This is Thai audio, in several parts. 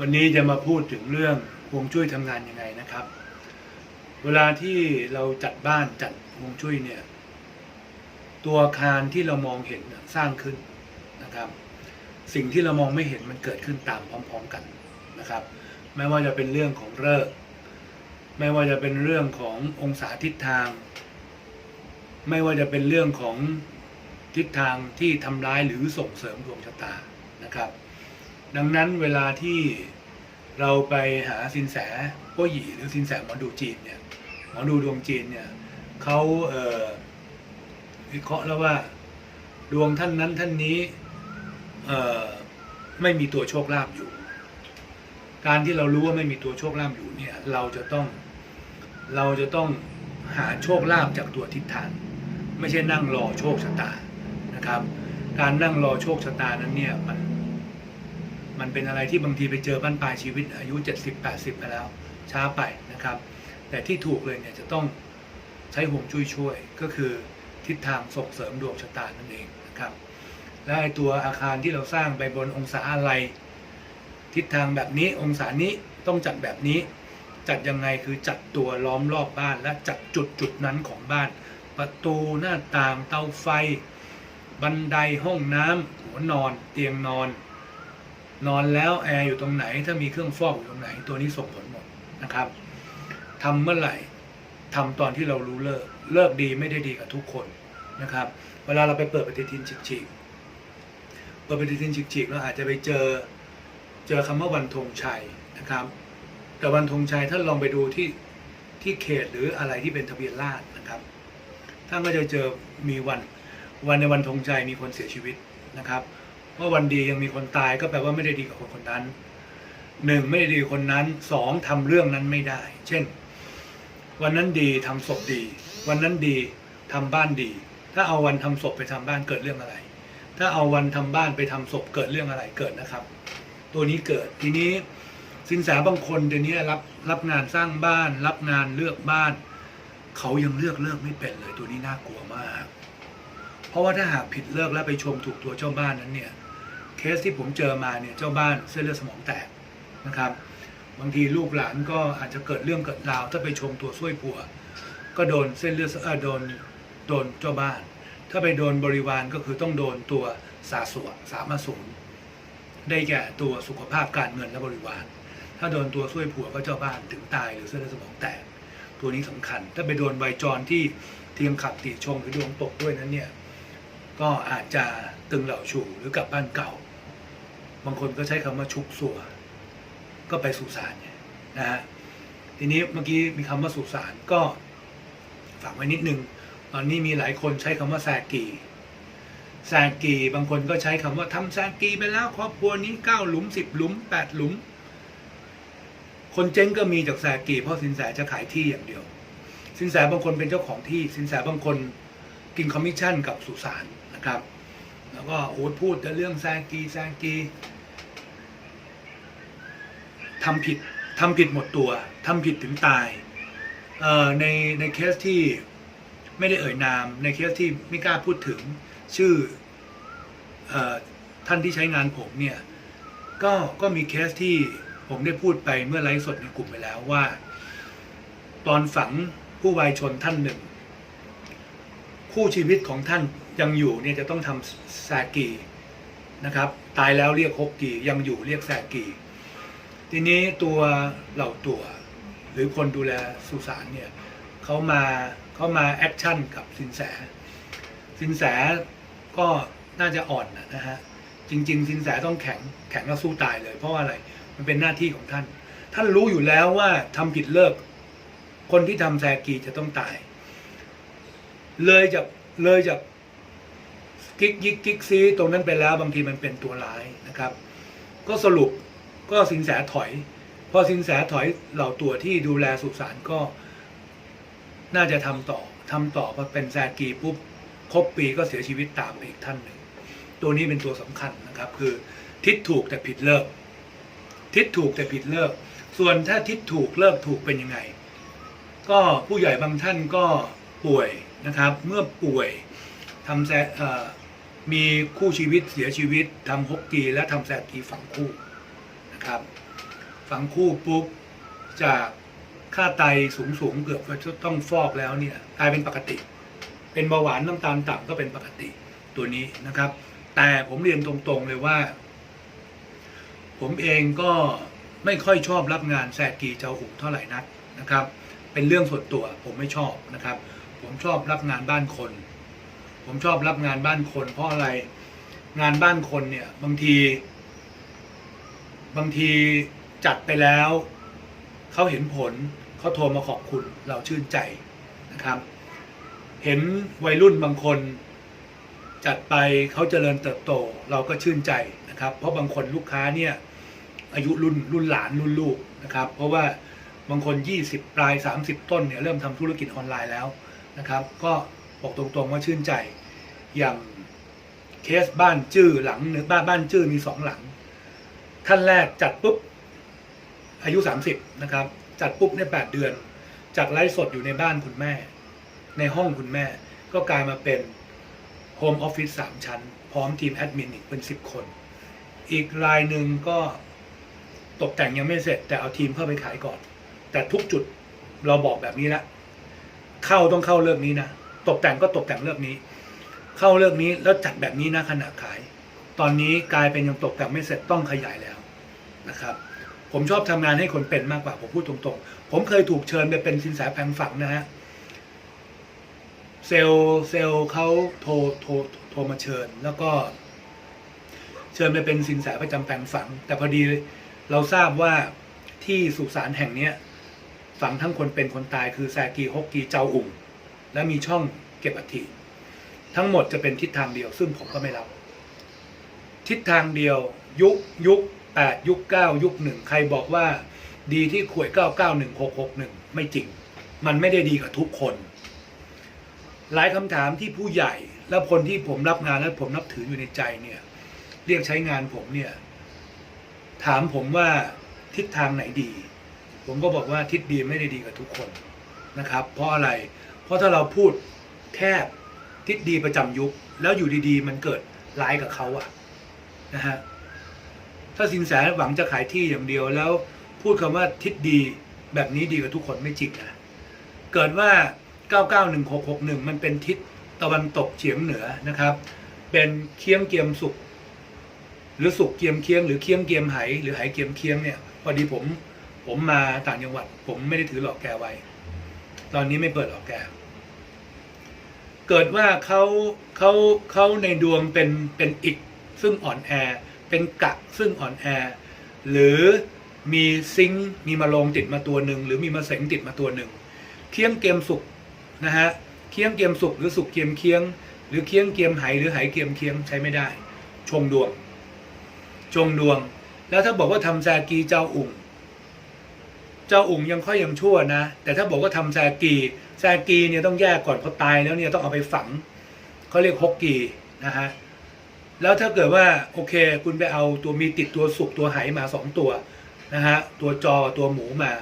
วันนี้จะมาพูดถึงเรื่องฮวงจุ้ยทำงานยังไงนะครับ เวลาที่เราจัดบ้านจัดฮวงจุ้ยเนี่ย ตัวอาคารที่เรามองเห็นสร้างขึ้นนะครับ สิ่งที่เรามองไม่เห็นมันเกิดขึ้นตามพร้อม ๆกันนะครับ ไม่ว่าจะเป็นเรื่องของฤกษ์ไม่ว่าจะเป็นเรื่องขององศาทิศทาง ไม่ว่าจะเป็นเรื่องของทิศทางที่ทำร้ายหรือส่งเสริมดวงชะตานะครับ ดังนั้นเวลาที่เราไปหาสินแสโป้หยี่หรือสินแสหมอดูจีนเนี่ยหมอดูดวงจีนเนี่ยเขาเวิเคราะห์แล้วว่าดวงท่านนั้นท่านนี้ไม่มีตัวโชคลาภอยู่ การที่เรารู้ว่าไม่มีตัวโชคลาภอยู่เนี่ยเราจะต้องเราจะต้องหาโชคลาภจากตัวทิศทางไม่ใช่นั่งรอโชคชะตานะครับ การนั่งรอโชคชะตานั้นเนี่ยมัน มันเป็นอะไรที่บางทีไปเจอบ้านปลายชีวิตอายุ 70 80 ไปแล้ว ช้าไปนะครับ แต่ที่ถูกเลยเนี่ยจะต้องใช้ห่วงจุ้ยช่วย ก็คือทิศทางส่งเสริมดวงชะตานั่นเองนะครับ และไอ้ตัวอาคารที่เราสร้างไปบนองศาอะไร ทิศทางแบบนี้องศานี้ต้องจัดแบบนี้ จัดยังไงคือจัดตัวล้อมรอบบ้านและจัดจุดจุดนั้นของบ้าน ประตูหน้าต่างเตาไฟ บันไดห้องน้ำหัวนอน เตียงนอน นอนแล้วแอร์อยู่ตรงไหน ถ้ามีเครื่องฟอกอยู่ตรงไหน ตัวนี้ส่งผลหมดนะครับทำเมื่อไหร่ทำตอนที่เรารู้เลิกเลิกดีไม่ได้ดีกับทุกคนนะครับ เวลาเราไปเปิดปฏิทินฉีกๆเปิดปฏิทินฉีกๆเราอาจจะไปเจอเจอคำว่าวันธงชัยนะครับ แต่วันธงชัยถ้าลองไปดูที่ที่เขตหรืออะไรที่เป็นทะเบียนราษฎรนะครับท่านก็จะเจอมีวันวันในวันธงชัยมีคนเสียชีวิตนะครับ ว่าวันดียังมีคนตายก็แปลว่าไม่ได้ดีกับคนคนนั้นหนึ่งไม่ได้ดีคนนั้นสองทำเรื่องนั้นไม่ได้ เช่น วันนั้นดีทำศพดี วันนั้นดีทำบ้านดี ถ้าเอาวันทำศพไปทำบ้านเกิดเรื่องอะไร ถ้าเอาวันทำบ้านไปทำศพเกิดเรื่องอะไรเกิดนะครับ ตัวนี้เกิดทีนี้สินแสบางคนเดี๋ยวนี้รับรับงานสร้างบ้าน รับงานเลือกบ้าน เขายังเลือกเลิกไม่เป็นเลยตัวนี้น่ากลัวมาก เพราะว่าถ้าหากผิดเลิกแล้วไปชมถูกตัวเจ้าบ้านนั้นเนี่ย เคสที่ผมเจอมาเนี่ยเจ้าบ้านเส้นเลือดสมองแตกนะครับ บางทีลูกหลานก็อาจจะเกิดเรื่องเกิดราว ถ้าไปชมตัวช่วยผัว ก็โดนเส้นเลือดเออโดนโดนเจ้าบ้าน ถ้าไปโดนบริวารก็คือต้องโดนตัวสาสวะสามสูรได้แก่ตัวสุขภาพการเงินและบริวาร ถ้าโดนตัวช่วยผัวก็เจ้าบ้านถึงตายหรือเส้นเลือดสมองแตก ตัวนี้สำคัญ ถ้าไปโดนใบจรที่เทียมขับติชงหรือดวงตกด้วยนั้นเนี่ยก็อาจจะตึงเหล่าฉู่หรือกลับบ้านเก่า บางคนก็ใช้คำว่าชุกสัว ก็ไปสุสานเนี่ยนะฮะทีนี้เมื่อกี้มีคำว่าสุสานก็ฝากไว้นิดนึงตอนนี้มีหลายคนใช้คำว่าแซกีแซกีบางคนก็ใช้คำว่าทำแซกีไปแล้วครอบครัวนี้เก้าหลุมสิบหลุมแปดหลุม คนเจ๊งก็มีจากแซกีเพราะสินแสจะขายที่อย่างเดียว สินแสบางคนเป็นเจ้าของที่ สินแสบางคนกินคอมมิชชั่นกับสุสานนะครับ แล้วก็โอ้พูดแต่เรื่องแซกีแซกี ทำผิดทำผิดหมดตัวทำผิดถึงตายในในเคสที่ไม่ได้เอ่ยนาม ในเคสที่ไม่กล้าพูดถึงชื่อเอ่อท่านที่ใช้งานผมเนี่ยก็ก็มีเคสที่ผมได้พูดไปเมื่อไลฟ์สดในกลุ่มไปแล้วว่า ตอนฝังผู้วายชนท่านหนึ่ง คู่ชีวิตของท่านยังอยู่เนี่ยจะต้องทำแซกีนะครับ ตายแล้วเรียกฮกกียังอยู่เรียกแซกี ทีนี้ตัวเหล่าตัว หรือคนดูแลสุสานเนี่ยเขามาเขามาแอคชั่นกับสินแส สินแสก็น่าจะอ่อนนะฮะจริง ๆ สินแสต้องแข็งแข็งแล้วสู้ตายเลย เพราะว่าอะไรมันเป็นหน้าที่ของท่าน ท่านรู้อยู่แล้วว่าทำผิดเลิก คนที่ทำแซกีจะต้องตาย เลยจากเลยจากกิ๊กยิกกิ๊กซีตรงนั้นไปแล้วบางทีมันเป็นตัวร้ายนะครับ ก็สรุป ก็สินแสถอย พอสินแสถอยเหล่าตัวที่ดูแลสุสานก็ น่าจะทำต่อทำต่อพอเป็นแซกีปุ๊บครบปีก็เสียชีวิตตามไปอีกท่านหนึ่ง ตัวนี้เป็นตัวสำคัญนะครับ คือทิศถูกแต่ผิดเลิก ทิศถูกแต่ผิดเลิก ส่วนถ้าทิศถูกเลิกถูกเป็นยังไง ก็ผู้ใหญ่บางท่านก็ป่วยนะครับ เมื่อป่วยทำแซเอ่อมีคู่ชีวิตเสียชีวิตทำฮกกีและทำแซกีฝังคู่ นะครับ ฝังคู่ปุ๊บจากค่าไตสูงสูงๆเกือบจะต้องฟอกแล้วเนี่ยกลายเป็นปกติ เป็นเบาหวานน้ำตาลต่ำก็เป็นปกติตัวนี้นะครับ แต่ผมเรียนตรงๆเลยว่า ผมเองก็ไม่ค่อยชอบรับงานแซกีเจ้าหุงเท่าไหร่นักนะครับ เป็นเรื่องส่วนตัวผมไม่ชอบนะครับ ผมชอบรับงานบ้านคน ผมชอบรับงานบ้านคน เพราะอะไรงานบ้านคนเนี่ยบางที บางทีจัดไปแล้ว เขาเห็นผลเขาโทรมาขอบคุณเราชื่นใจนะครับ เห็นวัยรุ่นบางคน จัดไปเขาเจริญเติบโต เราก็ชื่นใจนะครับ เพราะบางคนลูกค้าเนี่ยอายุรุ่นรุ่นหลานรุ่นลูกนะครับ เพราะว่าบางคน 20 ปลาย 30 ต้นเนี่ยเริ่มทำธุรกิจออนไลน์แล้วนะครับ ก็บอกตรงๆว่าชื่นใจอย่างเคสบ้านจื้อหลังหนึ่งบ้านบ้านจื้อมีสองหลัง ขั้นแรกจัดปุ๊บอายุ 30 นะครับ จัดปุ๊บใน 8 เดือน จากไลฟ์สดอยู่ในบ้านคุณแม่ ในห้องคุณแม่ ก็กลายมาเป็นโฮมออฟฟิศ3ชั้น พร้อมทีมแอดมินอีกเป็น 10 คน อีกรายหนึ่งก็ตกแต่งยังไม่เสร็จ แต่เอาทีมเข้าไปขายก่อน แต่ทุกจุดเราบอกแบบนี้ละเข้าต้องเข้าเรื่องนี้นะ ตกแต่งก็ตกแต่งเรื่องนี้ เข้าเรื่องนี้แล้วจัดแบบนี้นะขณะขาย ตอนนี้กลายเป็นยังตกแต่งไม่เสร็จต้องขยายแล้ว นะครับ ผมชอบทำงานให้คนเป็นมากกว่า ผมพูดตรงๆ ผมเคยถูกเชิญไปเป็นสินแสแผงฝังนะฮะเซลเซลเขาโทรโทรโทรมาเชิญ แล้วก็เชิญไปเป็นสินแสประจำแผงฝัง แต่พอดีเราทราบว่าที่สุสานแห่งเนี้ยฝังทั้งคนเป็นคนตายคือแซกีฮกกีเจ้าอุ่งและมีช่องเก็บอัฐิทั้งหมดจะเป็นทิศทางเดียว ซึ่งผมก็ไม่รับ ทิศทางเดียว ยุยุ คแปดยุคเก้ายุคหนึ่งใครบอกว่าดีที่ขวยเก้าเก้าหนึ่งหกหกหนึ่งไม่จริง มันไม่ได้ดีกับทุกคน หลายคำถามที่ผู้ใหญ่และคนที่ผมรับงานและผมนับถืออยู่ในใจเนี่ยเรียกใช้งานผมเนี่ย ถามผมว่าทิศทางไหนดี ผมก็บอกว่าทิศดีไม่ได้ดีกับทุกคนนะครับ เพราะอะไร เพราะถ้าเราพูดแคบทิศดีประจำยุค แล้วอยู่ดีๆ มันเกิดร้ายกับเขาอะนะฮะ ถ้าสินแสหวังจะขายที่อย่างเดียวแล้วพูดคำว่าทิศดีแบบนี้ดีกับทุกคนไม่จริงนะเกิดว่า 991661 มันเป็นทิศตะวันตกเฉียงเหนือนะครับ เป็นเคียงเกียมสุกหรือสุกเกียมเคียงหรือเคียงเกียมไหหรือไหเกียมเคียงเนี่ยพอดีผมผมมาต่างจังหวัด ผมไม่ได้ถือหลอกแกไว้ ตอนนี้ไม่เปิดหลอกแก เกิดว่าเขาเขาเขาในดวงเป็นเป็นอิกซึ่งอ่อนแอ เป็นกะซึ่งอ่อนแอ หรือมีซิงมีมาลงติดมาตัวหนึ่งหรือมีมาเสงติดมาตัวหนึ่งเคียงเกมสุกนะฮะเคียงเกมสุกหรือสุกเกมเคียง หรือเคียงเกมไหหรือไหเกมเคียงใช้ไม่ได้ ชงดวง ชงดวง แล้วถ้าบอกว่าทำแซกีเจ้าอุ่งเจ้าอุ่งยังค่อยยังชั่วนะ แต่ถ้าบอกว่าทำแซกีแซกีเนี่ยต้องแยกก่อนพอตายแล้วเนี่ยต้องเอาไปฝังเขาเรียกฮกกีนะฮะ แล้วถ้าเกิดว่าโอเค คุณไปเอาตัวมีติดตัวสุกตัวไหมาสองตัวนะฮะตัวจอตัวหมูมา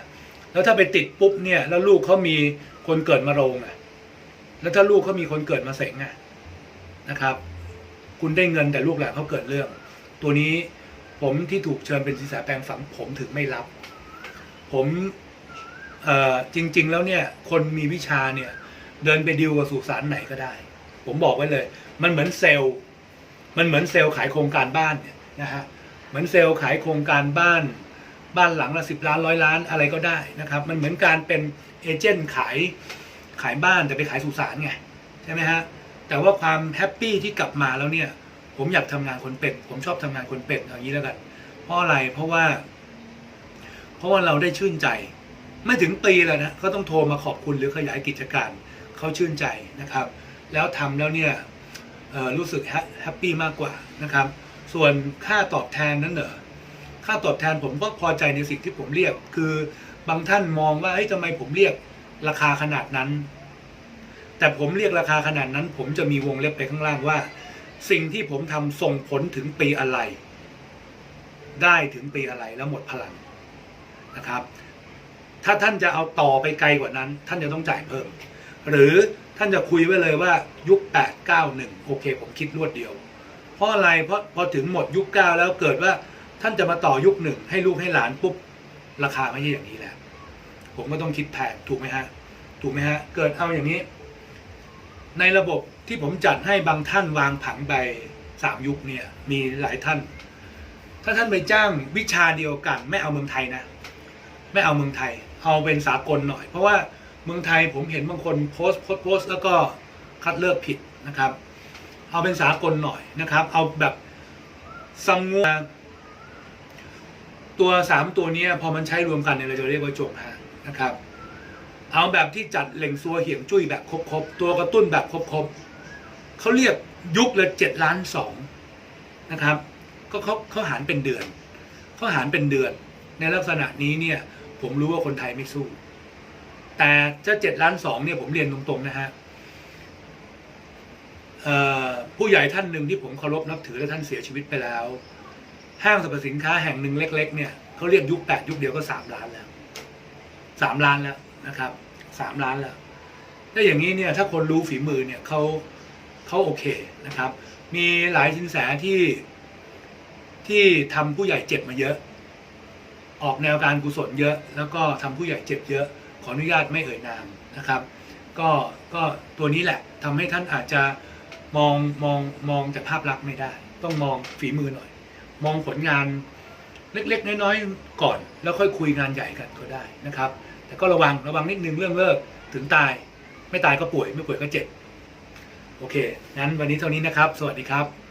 แล้วถ้าไปติดปุ๊บเนี่ย แล้วลูกเขามีคนเกิดมาโรงอะ แล้วถ้าลูกเขามีคนเกิดมาเสงอะนะครับ คุณได้เงินแต่ลูกหลานเขาเกิดเรื่อง ตัวนี้ผมที่ถูกเชิญเป็นศิษาแปลงฝังผมถึงไม่รับ ผมเอ่อจริง ๆ แล้วเนี่ย คนมีวิชาเนี่ย เดินไปดิวกับสุสานไหนก็ได้ ผมบอกไว้เลย มันเหมือนเซลล์ มันเหมือนเซลล์ขายโครงการบ้านเนี่ยนะฮะเหมือนเซลล์ขายโครงการบ้าน บ้านหลังละสิบล้านร้อยล้านอะไรก็ได้นะครับ มันเหมือนการเป็นเอเจนต์ขายขายบ้านแต่ไปขายสุสานไงใช่ไหมฮะแต่ว่าความแฮปปี้ที่กลับมาแล้วเนี่ย ผมอยากทำงานคนเป็นผมชอบทำงานคนเป็นอย่างนี้แล้วกันเพราะอะไรเพราะว่า เพราะว่าเราได้ชื่นใจ ไม่ถึงปีแล้วนะก็ต้องโทรมาขอบคุณหรือขยายกิจการเขาชื่นใจนะครับ แล้วทำแล้วเนี่ย รู้สึกแฮปปี้มากกว่านะครับ ส่วนค่าตอบแทนนั้นเหรอค่าตอบแทนผมก็พอใจในสิ่งที่ผมเรียก คือบางท่านมองว่าเฮ้ยทำไมผมเรียกราคาขนาดนั้น แต่ผมเรียกราคาขนาดนั้น ผมจะมีวงเล็บไปข้างล่างว่า สิ่งที่ผมทำส่งผลถึงปีอะไร ได้ถึงปีอะไรแล้วหมดพลังนะครับ ถ้าท่านจะเอาต่อไปไกลกว่านั้น ท่านจะต้องจ่ายเพิ่ม หรือ ท่านจะคุยไว้เลยว่ายุค 8 9 1 โอเค ผมคิดรวดเดียว เพราะอะไรเพราะพอถึงหมดยุค 9 แล้วเกิดว่าท่านจะมาต่อยุคหนึ่งให้ลูกให้หลานปุ๊บราคาไม่ใช่อย่างนี้แล้วผมก็ต้องคิดแพงถูกไหมฮะ ถูกไหมฮะ เกิดเอาอย่างนี้ ในระบบที่ผมจัดให้บางท่านวางผังใบสามยุคเนี่ย มีหลายท่าน ถ้าท่านไปจ้างวิชาเดียวกัน ไม่เอาเมืองไทยนะ ไม่เอาเมืองไทย เอาเป็นสากลหน่อย เพราะว่า เมืองไทยผมเห็นบางคนโพสต์โพสต์โพสต์แล้วก็คัดเลือกผิดนะครับ เอาเป็นสากลหน่อยนะครับ เอาแบบสังงวตัวสามตัวนี้พอมันใช้รวมกันเนี่ยเราจะเรียกว่าจงฮะนะครับ เอาแบบที่จัดเหล่งซัวเหี่ยงจุ้ยแบบครบๆตัวกระตุ้นแบบครบๆเขาเรียกยุคละเจ็ดล้านสองนะครับก็เขาเขาหารเป็นเดือนเขาหารเป็นเดือน ในลักษณะนี้เนี่ยผมรู้ว่าคนไทยไม่สู้ แต่จะเจ็ดล้านสองเนี่ยผมเรียนตรงๆนะฮะผู้ใหญ่ท่านหนึ่งที่ผมเคารพนับถือและท่านเสียชีวิตไปแล้ว ห้างสรรพสินค้าแห่งหนึ่งเล็ก ๆ เนี่ยเขาเรียกยุคแปดยุคเดียวก็สามล้านแล้วสามล้านแล้วนะครับสามล้านแล้วถ้าอย่างนี้เนี่ยถ้าคนรู้ฝีมือเนี่ยเขาเขาโอเคนะครับ มีหลายสินแสที่ที่ทำผู้ใหญ่เจ็บมาเยอะ ออกแนวการกุศลเยอะ แล้วก็ทำผู้ใหญ่เจ็บเยอะ ขออนุญาตไม่เอ่ยนามนะครับ ก็ก็ตัวนี้แหละทำให้ท่านอาจจะมองมองมองแต่ภาพลักษณ์ไม่ได้ ต้องมองฝีมือหน่อย มองผลงานเล็กๆ น้อยๆก่อน แล้วค่อยคุยงานใหญ่กันก็ได้นะครับ แต่ก็ระวังระวังนิดนึงเรื่องเลิกถึงตาย ไม่ตายก็ป่วยไม่ป่วยก็เจ็บโอเคงั้นวันนี้เท่านี้นะครับ สวัสดีครับ